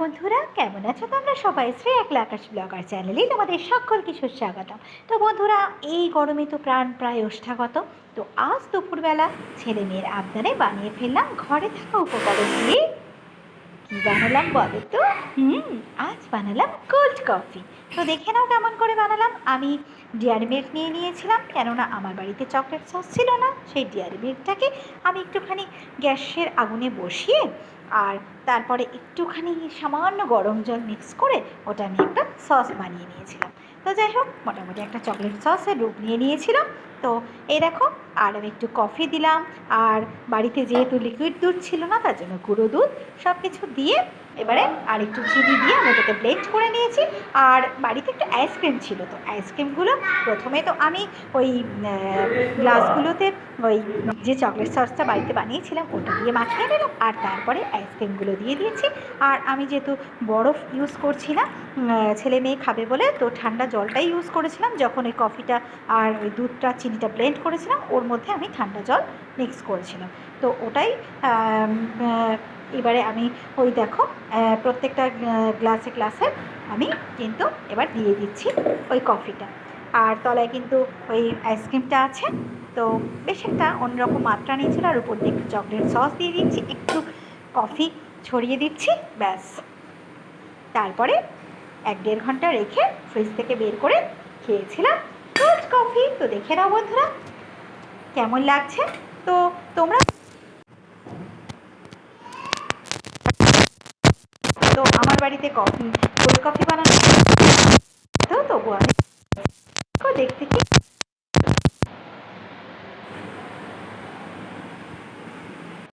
বন্ধুরা, কেমন আছো তোমরা? সবাই শ্রী একলা আকাশ ব্লগার চ্যানেলেই তোমাদের সকলকে সুস্বাগতম। তো বন্ধুরা, এই গরমে তো প্রাণ প্রায় ওষ্ঠাগত। তো আজ দুপুরবেলা ছেলে মেয়ের আবদারে বানিয়ে ফেললাম ঘরে থাকা উপকরণ দিয়ে। কি বানালাম বলো তো? হুম, আজ বানালাম কোল্ড কফি তো দেখে নাও কেমন করে বানালাম। আমি ডিয়ারি মিল্ক নিয়ে নিয়েছিলাম, কেননা আমার বাড়িতে চকলেট সস ছিল না, সেই ডিয়ারি মিল্কটাকে আমি একটুখানি গ্যাসের আগুনে বসিয়ে আর তারপরে একটুখানি সামান্য গরম জল মিক্স করে ওটা আমি একটা সস বানিয়ে নিয়েছিলাম। তো যাই হোক, মোটামুটি একটা চকলেট সসের রূপ নিয়ে নিয়েছিলাম। তো এই দেখো, আর আমি একটু কফি দিলাম। আর বাড়িতে যেহেতু লিকুইড দুধ ছিল না, তার জন্য গুঁড়ো দুধ সব কিছু দিয়ে এবারে আর একটু চিনি দিয়ে আমি ওটাকে ব্লেন্ড করে নিয়েছি। আর বাড়িতে একটু আইসক্রিম ছিল, তো আইসক্রিমগুলো প্রথমে তো আমি ওই গ্লাসগুলোতে ওই যে চকলেট সসটা বাড়িতে বানিয়েছিলাম, ওটা দিয়ে মাখিয়ে নিলাম। আর তারপরে আইসক্রিমগুলো দিয়ে দিয়েছি। আর আমি যেহেতু বরফ ইউজ করছি না ছেলে মেয়ে খাবে বলে, তো ঠান্ডা জলটাই ইউজ করেছিলাম। যখন ওই কফিটা আর ওই দুধটা চিনিটা ব্লেন্ড করেছিলাম, ওর মধ্যে আমি ঠান্ডা জল মিক্স করেছিলাম। তো ওটাই এবারে আমি ওই দেখো প্রত্যেকটা গ্লাসে গ্লাসে আমি কিন্তু এবার দিয়ে দিচ্ছি ওই কফিটা আর তলায় কিন্তু ওই আইসক্রিমটা আছে, তো বেশ একটা অন্যরকম মাত্রা নিয়েছিল, আর উপর দিয়ে একটু চকলেট সস দিয়ে দিচ্ছি, একটু কফি ছড়িয়ে দিচ্ছি, ব্যাস। তারপরে এক দেড় ঘণ্টা রেখে ফ্রিজ থেকে বের করে খেয়েছিলাম। কফি? তো দেখে নাও বন্ধুরা। কেমন লাগছে? তো তোমরা তো আমার বাড়িতে কফি কোল্ড কফি বানানো তো তবু আমি দেখতে কি